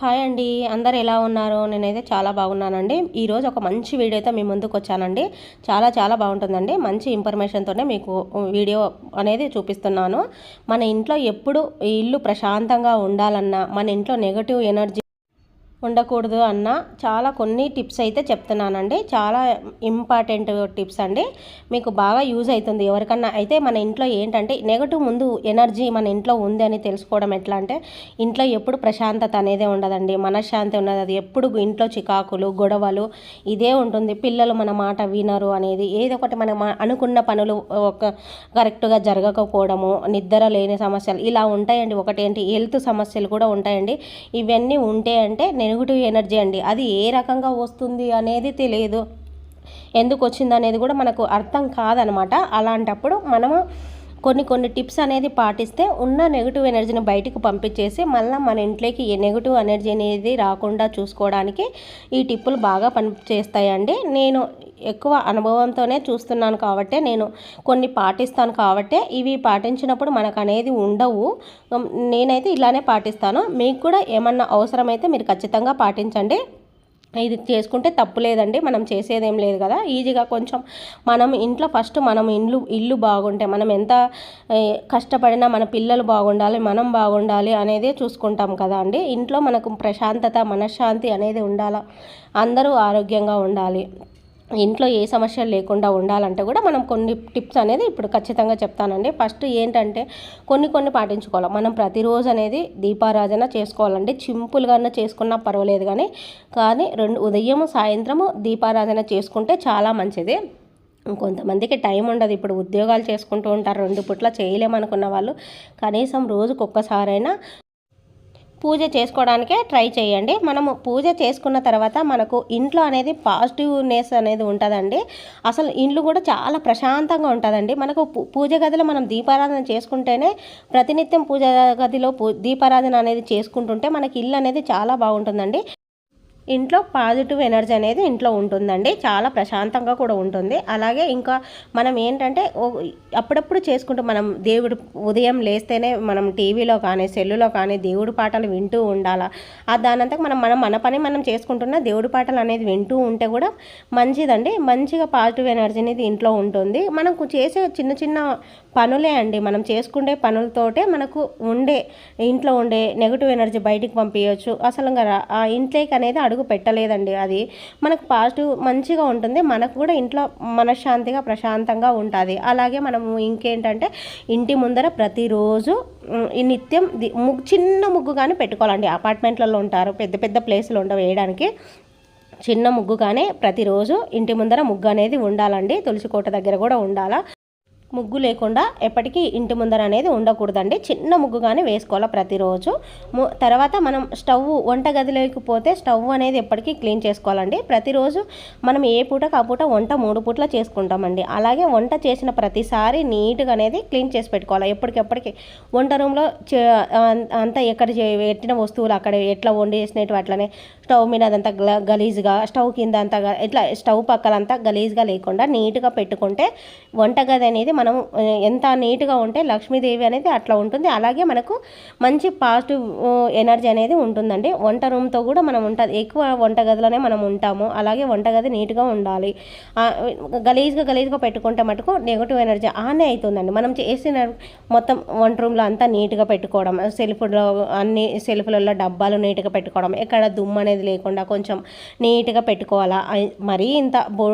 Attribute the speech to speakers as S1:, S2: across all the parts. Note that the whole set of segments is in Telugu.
S1: హాయ్ అండి అందరు ఎలా ఉన్నారు? నేనైతే చాలా బాగున్నానండి. ఈరోజు ఒక మంచి వీడియో అయితే మీ ముందుకు వచ్చానండి. చాలా చాలా బాగుంటుందండి. మంచి ఇన్ఫర్మేషన్తోనే మీకు వీడియో అనేది చూపిస్తున్నాను. మన ఇంట్లో ఎప్పుడు ఇల్లు ప్రశాంతంగా ఉండాలన్నా మన ఇంట్లో నెగటివ్ ఎనర్జీ ఉండకూడదు అన్న చాలా కొన్ని టిప్స్ అయితే చెప్తున్నానండి. చాలా ఇంపార్టెంట్ టిప్స్ అండి. మీకు బాగా యూజ్ అవుతుంది. ఎవరికన్నా అయితే మన ఇంట్లో ఏంటంటే నెగటివ్ ముందు ఎనర్జీ మన ఇంట్లో ఉంది అని తెలుసుకోవడం ఎట్లా అంటే ఇంట్లో ఎప్పుడు ప్రశాంతత అనేదే ఉండదండి. మనశ్శాంతి ఉన్నది. అది ఎప్పుడు ఇంట్లో చికాకులు గొడవలు ఇదే ఉంటుంది. పిల్లలు మన మాట వినరు అనేది. ఏదో ఒకటి మనం అనుకున్న పనులు ఒక కరెక్ట్గా జరగకపోవడము నిద్ర లేని సమస్యలు ఇలా ఉంటాయండి. ఒకటేంటి? హెల్త్ సమస్యలు కూడా ఉంటాయండి. ఇవన్నీ ఉంటే అంటే నెగిటివ్ ఎనర్జీ అండి. అది ఏ రకంగా వస్తుంది అనేది తెలియదు. ఎందుకు వచ్చింది అనేది కూడా మనకు అర్థం కాదనమాట. అలాంటప్పుడు మనము కొన్ని కొన్ని టిప్స్ అనేది పాటిస్తే ఉన్న నెగిటివ్ ఎనర్జీని బయటకు పంపించేసి మళ్ళీ మన ఇంట్లోకి నెగిటివ్ ఎనర్జీ అనేది రాకుండా చూసుకోవడానికి ఈ టిప్పులు బాగా పనిచేస్తాయండి. నేను ఎక్కువ అనుభవంతోనే చూస్తున్నాను కాబట్టి నేను కొన్ని పాటిస్తాను కాబట్టి ఇవి పాటించినప్పుడు మనకు అనేది ఉండవు. నేనైతే ఇలానే పాటిస్తాను. మీకు కూడా ఏమన్నా అవసరమైతే మీరు ఖచ్చితంగా పాటించండి. ఇది చేసుకుంటే తప్పు లేదండి. మనం చేసేదేం లేదు కదా. ఈజీగా కొంచెం మనం ఇంట్లో ఫస్ట్ మనం ఇల్లు ఇల్లు బాగుంటే మనం ఎంత కష్టపడినా మన పిల్లలు బాగుండాలి మనం బాగుండాలి అనేది చూసుకుంటాం కదా అండి. ఇంట్లో మనకు ప్రశాంతత మనశ్శాంతి అనేది ఉండాలి. అందరూ ఆరోగ్యంగా ఉండాలి. ఇంట్లో ఏ సమస్యలు లేకుండా ఉండాలంటే కూడా మనం కొన్ని టిప్స్ అనేది ఇప్పుడు ఖచ్చితంగా చెప్తానండి. ఫస్ట్ ఏంటంటే కొన్ని కొన్ని పాటించుకోవాలి. మనం ప్రతిరోజు అనేది దీపారాధన చేసుకోవాలండి. సింపుల్గానే చేసుకున్నా పర్వాలేదు కానీ కానీ రెండు ఉదయం సాయంత్రము దీపారాధన చేసుకుంటే చాలా మంచిది. కొంతమందికి టైం ఉండదు. ఇప్పుడు ఉద్యోగాలు చేసుకుంటూ ఉంటారు. రెండు పుట్ల చేయలేమనుకున్న వాళ్ళు కనీసం రోజుకు ఒక్కసారైనా పూజ చేసుకోవడానికే ట్రై చేయండి. మనము పూజ చేసుకున్న తర్వాత మనకు ఇంట్లో అనేది పాజిటివ్నెస్ అనేది ఉంటుందండి. అసలు ఇండ్లు కూడా చాలా ప్రశాంతంగా ఉంటుందండి. మనకు పూజ గదిలో మనం దీపారాధన చేసుకుంటేనే ప్రతినిత్యం పూజ గదిలో దీపారాధన అనేది చేసుకుంటుంటే మనకి ఇల్లు అనేది చాలా బాగుంటుందండి. ఇంట్లో పాజిటివ్ ఎనర్జీ అనేది ఇంట్లో ఉంటుందండి. చాలా ప్రశాంతంగా కూడా ఉంటుంది. అలాగే ఇంకా మనం ఏంటంటే అప్పుడప్పుడు చేసుకుంటూ మనం దేవుడు ఉదయం లేస్తేనే మనం టీవీలో కానీ సెల్లులో కానీ దేవుడి పాటలు వింటూ ఉండాలా? ఆ దానంతా మనం మనం మన పని మనం చేసుకుంటున్న దేవుడి పాటలు అనేది వింటూ ఉంటే కూడా మంచిదండి. మంచిగా పాజిటివ్ ఎనర్జీ అనేది ఇంట్లో ఉంటుంది. మనం చేసే చిన్న చిన్న పనులే అండి. మనం చేసుకునే పనులతోటే మనకు ఉండే ఇంట్లో ఉండే నెగిటివ్ ఎనర్జీ బయటికి పంపించవచ్చు అసలు ఆ ఇంట్లోకి అనేది అడుగు పెట్టలేదండి అది. మనకు పాజిటివ్ మంచిగా ఉంటుంది. మనకు కూడా ఇంట్లో మనశ్శాంతిగా ప్రశాంతంగా ఉంటుంది. అలాగే మనము ఇంకేంటంటే ఇంటి ముందర ప్రతిరోజు ఈ నిత్యం ముగ్గు చిన్న ముగ్గు కానీ పెట్టుకోవాలండి. అపార్ట్మెంట్లలో ఉంటారు పెద్ద పెద్ద ప్లేసులు ఉండవు వేయడానికి. చిన్న ముగ్గు కానీ ప్రతిరోజు ఇంటి ముందర ముగ్గు అనేది ఉండాలండి. తులసి కోట దగ్గర కూడా ఉండాలా. ముగ్గు లేకుండా ఎప్పటికీ ఇంటి ముందర అనేది ఉండకూడదండి. చిన్న ముగ్గు కానీ వేసుకోవాలి ప్రతిరోజు. తర్వాత మనం స్టవ్ వంట గదిలోకి పోతే స్టవ్ అనేది ఎప్పటికీ క్లీన్ చేసుకోవాలండి. ప్రతిరోజు మనం ఏ పూటకు ఆ పూట వంట మూడు పూటలా చేసుకుంటామండి. అలాగే వంట చేసిన ప్రతిసారి నీట్గా అనేది క్లీన్ చేసి పెట్టుకోవాలి. ఎప్పటికెప్పటికి వంట రూమ్లో అంతా ఎక్కడ పెట్టిన వస్తువులు అక్కడ ఎట్లా వండి చేసినట్టు అట్లనే స్టవ్ మీద అదంతా గలీజ్గా స్టవ్ కింద అంతా ఇట్లా స్టవ్ పక్కలంతా గలీజ్గా లేకుండా నీట్గా పెట్టుకుంటే వంటగది అనేది మనం ఎంత నీట్గా ఉంటే లక్ష్మీదేవి అనేది అట్లా ఉంటుంది. అలాగే మనకు మంచి పాజిటివ్ ఎనర్జీ అనేది ఉంటుందండి. వంట రూమ్తో కూడా మనం ఉంటుంది ఎక్కువ వంటగదిలోనే మనం ఉంటాము. అలాగే వంటగది నీట్గా ఉండాలి. గలీజ్గా గలీజ్గా పెట్టుకుంటే మటుకు నెగటివ్ ఎనర్జీ ఆనే అవుతుందండి మనం చేసిన మొత్తం వంట రూమ్లో అంతా నీట్గా పెట్టుకోవడం సెల్ఫ్లో అన్ని సెల్ఫ్లలో డబ్బాలు నీట్గా పెట్టుకోవడం ఎక్కడ దుమ్ము అనేది లేకుండా కొంచెం నీట్గా పెట్టుకోవాలా? మరీ ఇంత బో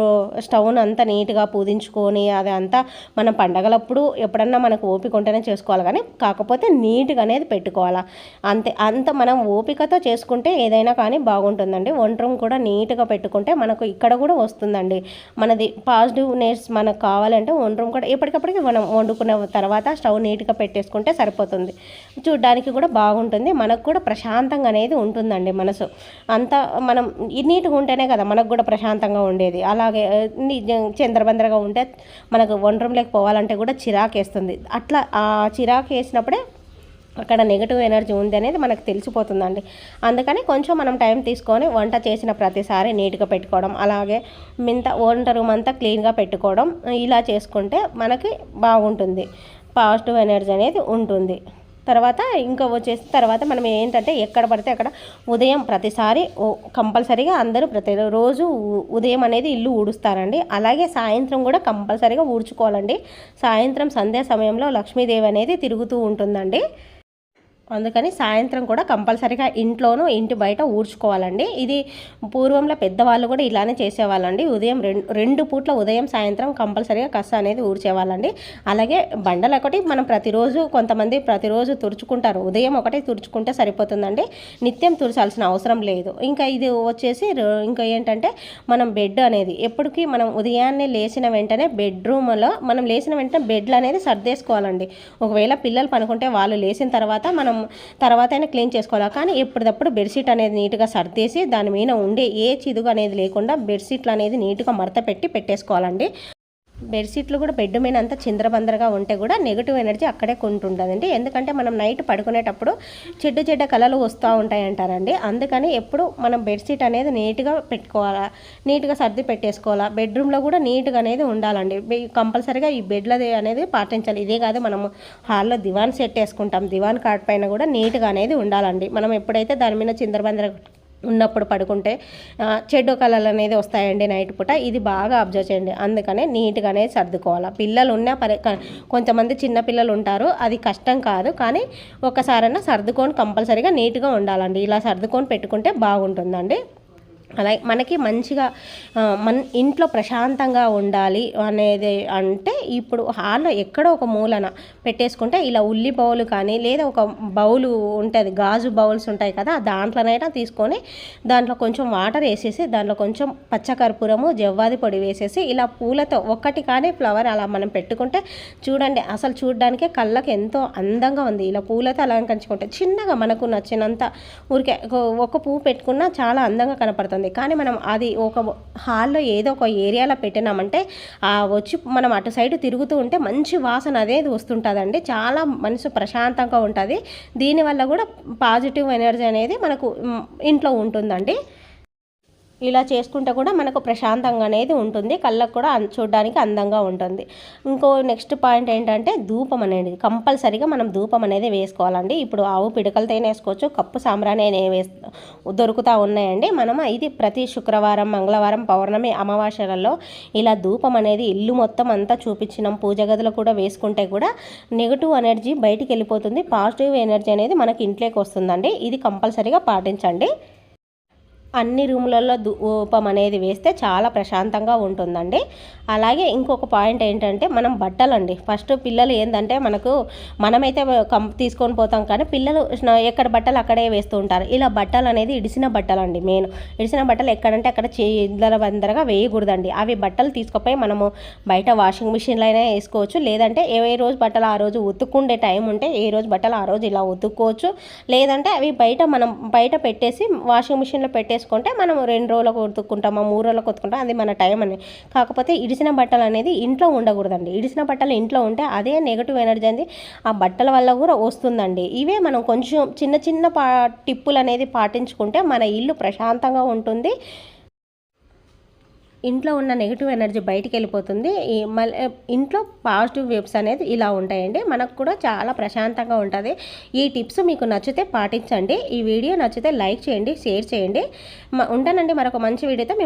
S1: స్టవ్ను అంతా నీట్గా పూజించుకొని అది అంతా మనం మనం పండగలప్పుడు ఎప్పుడన్నా మనకు ఓపిక ఉంటేనే చేసుకోవాలి కానీ కాకపోతే నీట్గా అనేది పెట్టుకోవాలా. అంతే అంత మనం ఓపికతో చేసుకుంటే ఏదైనా కానీ బాగుంటుందండి. వంట రూమ్ కూడా నీట్గా పెట్టుకుంటే మనకు ఇక్కడ కూడా వస్తుందండి. మనది పాజిటివ్నెస్ మనకు కావాలంటే వంట రూమ్ కూడా ఎప్పటికప్పటికి మనం వండుకున్న తర్వాత స్టవ్ నీట్గా పెట్టేసుకుంటే సరిపోతుంది. చూడ్డానికి కూడా బాగుంటుంది. మనకు కూడా ప్రశాంతంగా అనేది ఉంటుందండి మనసు. అంతా మనం నీట్గా ఉంటేనే కదా మనకు కూడా ప్రశాంతంగా ఉండేది. అలాగే చంద్రబందరగా ఉంటే మనకు వంట రూమ్లోకి పోవాలంటే కూడా చిరాకు వేస్తుంది అట్లా ఆ చిరాకు వేసినప్పుడే అక్కడ నెగిటివ్ ఎనర్జీ ఉంది అనేది మనకు తెలిసిపోతుందండి. అందుకని కొంచెం మనం టైం తీసుకొని వంట చేసిన ప్రతిసారి నీట్గా పెట్టుకోవడం అలాగే మింత వంట రూమ్ అంతా క్లీన్గా పెట్టుకోవడం ఇలా చేసుకుంటే మనకి బాగుంటుంది. పాజిటివ్ ఎనర్జీ అనేది ఉంటుంది. తర్వాత ఇంకా వచ్చేసి తర్వాత మనం ఏంటంటే ఎక్కడ పడితే అక్కడ ఉదయం ప్రతిసారి కంపల్సరీగా అందరూ ప్రతి రోజు ఉదయం అనేది ఇల్లు ఊడుస్తారండి. అలాగే సాయంత్రం కూడా కంపల్సరీగా ఊడ్చుకోవాలండి. సాయంత్రం సంధ్యా సమయంలో లక్ష్మీదేవి అనేది తిరుగుతూ ఉంటుందండి. అందుకని సాయంత్రం కూడా కంపల్సరీగా ఇంట్లోనూ ఇంటి బయట ఊడ్చుకోవాలండి. ఇది పూర్వంలో పెద్దవాళ్ళు కూడా ఇలానే చేసేవాళ్ళండి. ఉదయం రెండు రెండు పూట్ల ఉదయం సాయంత్రం కంపల్సరీగా కస్స అనేది ఊడ్చేవాళ్ళండి. అలాగే బండలు ఒకటి మనం ప్రతిరోజు కొంతమంది ప్రతిరోజు తుడుచుకుంటారు. ఉదయం ఒకటి తుడుచుకుంటే సరిపోతుందండి. నిత్యం తుడచాల్సిన అవసరం లేదు. ఇంకా ఇది వచ్చేసి ఇంకా ఏంటంటే మనం బెడ్ అనేది ఎప్పటికీ మనం ఉదయాన్నే లేచిన వెంటనే బెడ్రూమ్లో మనం లేచిన వెంటనే బెడ్లు అనేది సర్దేసుకోవాలండి. ఒకవేళ పిల్లలు పనుకుంటే వాళ్ళు లేచిన తర్వాత మనం తర్వాత అయినా క్లీన్ చేసుకోవాలి? కానీ ఎప్పటికప్పుడు బెడ్షీట్ అనేది నీట్గా సర్దేసి దాని మీద ఉండే ఏ చిదుగు అనేది లేకుండా బెడ్షీట్లు అనేది నీట్గా మడత పెట్టి పెట్టేసుకోవాలండి. బెడ్షీట్లు కూడా బెడ్ మీద అంతా చిందరబందరగా ఉంటే కూడా నెగిటివ్ ఎనర్జీ అక్కడే కొంటుంటుందండి ఎందుకంటే మనం నైట్ పడుకునేటప్పుడు చెడ్డ చెడ్డ కళలు వస్తూ ఉంటాయి అంటారండి అందుకని ఎప్పుడు మనం బెడ్షీట్ అనేది నీట్గా పెట్టుకోవాలా నీట్గా సర్ది పెట్టేసుకోవాలా బెడ్రూమ్లో కూడా నీట్గా అనేది ఉండాలండి. కంపల్సరీగా ఈ బెడ్లది అనేది పాటించాలి. ఇదే కాదు మనము హాల్లో దివాన్ సెట్ వేసుకుంటాం. దివాన్ కార్డ్ పైన కూడా నీట్గా అనేది ఉండాలండి. మనం ఎప్పుడైతే దాని మీద చిందరబందర ఉన్నప్పుడు పడుకుంటే చెడ్డు కళలు అనేది వస్తాయండి నైట్ పూట. ఇది బాగా అబ్జర్వ్ చేయండి. అందుకనే నీట్గానే సర్దుకోవాలి. పిల్లలు ఉన్న పరి కొంతమంది చిన్న పిల్లలు ఉంటారు అది కష్టం కాదు. కానీ ఒకసారైనా సర్దుకొని కంపల్సరీగా నీట్గా ఉండాలండి. ఇలా సర్దుకొని పెట్టుకుంటే బాగుంటుందండి. అలాగే మనకి మంచిగా మన ఇంట్లో ప్రశాంతంగా ఉండాలి అనేది అంటే ఇప్పుడు హాల్లో ఎక్కడో ఒక మూలన పెట్టేసుకుంటే ఇలా ఉల్లి బౌలు కానీ లేదా ఒక బౌలు ఉంటుంది గాజు బౌల్స్ ఉంటాయి కదా దాంట్లోనైనా తీసుకొని దాంట్లో కొంచెం వాటర్ వేసేసి దాంట్లో కొంచెం పచ్చకర్పూరము జవ్వాది పొడి వేసేసి ఇలా పూలతో ఒక్కటి కానీ ఫ్లవర్ అలా మనం పెట్టుకుంటే చూడండి అసలు చూడడానికే కళ్ళకి ఎంతో అందంగా ఉంది. ఇలా పూలతో అలంకరించుకుంటే చిన్నగా మనకు నచ్చినంత ఊరికే ఒక పువ్వు పెట్టుకున్నా చాలా అందంగా కనపడుతుంది. కానీ మనం అది ఒక హాల్లో ఏదో ఒక ఏరియాలో పెట్టినామంటే వచ్చి మనం అటు సైడ్ తిరుగుతూ ఉంటే మంచి వాసన అనేది వస్తుంటుందండి. చాలా మనసు ప్రశాంతంగా ఉంటుంది. దీనివల్ల కూడా పాజిటివ్ ఎనర్జీ అనేది మనకు ఇంట్లో ఉంటుందండి. ఇలా చేసుకుంటే కూడా మనకు ప్రశాంతంగా అనేది ఉంటుంది. కళ్ళకు కూడా చూడడానికి అందంగా ఉంటుంది. ఇంకో నెక్స్ట్ పాయింట్ ఏంటంటే ధూపం అనేది. కంపల్సరీగా మనం ధూపం అనేది వేసుకోవాలండి. ఇప్పుడు ఆవు పిడకలతోనే వేసుకోవచ్చు కప్పు సాంబ్రానే వేస్ దొరుకుతూ ఉన్నాయండి. మనం ఇది ప్రతి శుక్రవారం మంగళవారం పౌర్ణమి అమావాస్యలలో ఇలా ధూపం అనేది ఇల్లు మొత్తం అంతా చూపించినాం. పూజ గదిలో కూడా వేసుకుంటే కూడా నెగిటివ్ ఎనర్జీ బయటికి వెళ్ళిపోతుంది. పాజిటివ్ ఎనర్జీ అనేది మనకి ఇంట్లోకి వస్తుందండి. ఇది కంపల్సరీగా పాటించండి. అన్ని రూములలో ధూపం అనేది వేస్తే చాలా ప్రశాంతంగా ఉంటుందండి. అలాగే ఇంకొక పాయింట్ ఏంటంటే మనం బట్టలండి. ఫస్ట్ పిల్లలు ఏంటంటే మనకు మనమైతే కం తీసుకొని పోతాం కానీ పిల్లలు ఎక్కడ బట్టలు అక్కడే వేస్తూ ఉంటారు. ఇలా బట్టలు అనేది ఇడిసిన బట్టలు అండి మెయిన్. ఇడిసిన బట్టలు ఎక్కడంటే అక్కడ చేదర బందరగా వేయకూడదండి. అవి బట్టలు తీసుకుపోయి మనము బయట వాషింగ్ మిషన్లో అయినా వేసుకోవచ్చు. లేదంటే ఏ రోజు బట్టలు ఆ రోజు ఉతుక్కుండే టైం ఉంటే ఏ రోజు బట్టలు ఆ రోజు ఇలా ఉతుక్కోవచ్చు. లేదంటే అవి బయట మనం బయట పెట్టేసి వాషింగ్ మిషన్లో పెట్టేసి చేసుకుంటే మనం రెండు రోజులకు ఉతుక్కుంటామా మూడు రోజులకు ఉతుకుంటాం అది మన టైం అని. కాకపోతే ఇడిసిన బట్టలు అనేది ఇంట్లో ఉండకూడదండి. ఇడిసిన బట్టలు ఇంట్లో ఉంటే అదే నెగిటివ్ ఎనర్జీ అనేది ఆ బట్టల వల్ల కూడా వస్తుందండి. ఇవే మనం కొంచెం చిన్న చిన్న పా టిప్పులు అనేది పాటించుకుంటే మన ఇల్లు ప్రశాంతంగా ఉంటుంది. ఇంట్లో ఉన్న నెగిటివ్ ఎనర్జీ బయటికి వెళ్ళిపోతుంది. మళ్ళీ ఇంట్లో పాజిటివ్ వేవ్స్ అనేది ఇలా ఉంటాయండి. మనకు కూడా చాలా ప్రశాంతంగా ఉంటుంది. ఈ టిప్స్ మీకు నచ్చితే పాటించండి. ఈ వీడియో నచ్చితే లైక్ చేయండి షేర్ చేయండి. ఉంటానండి. మరొక మంచి వీడియోతో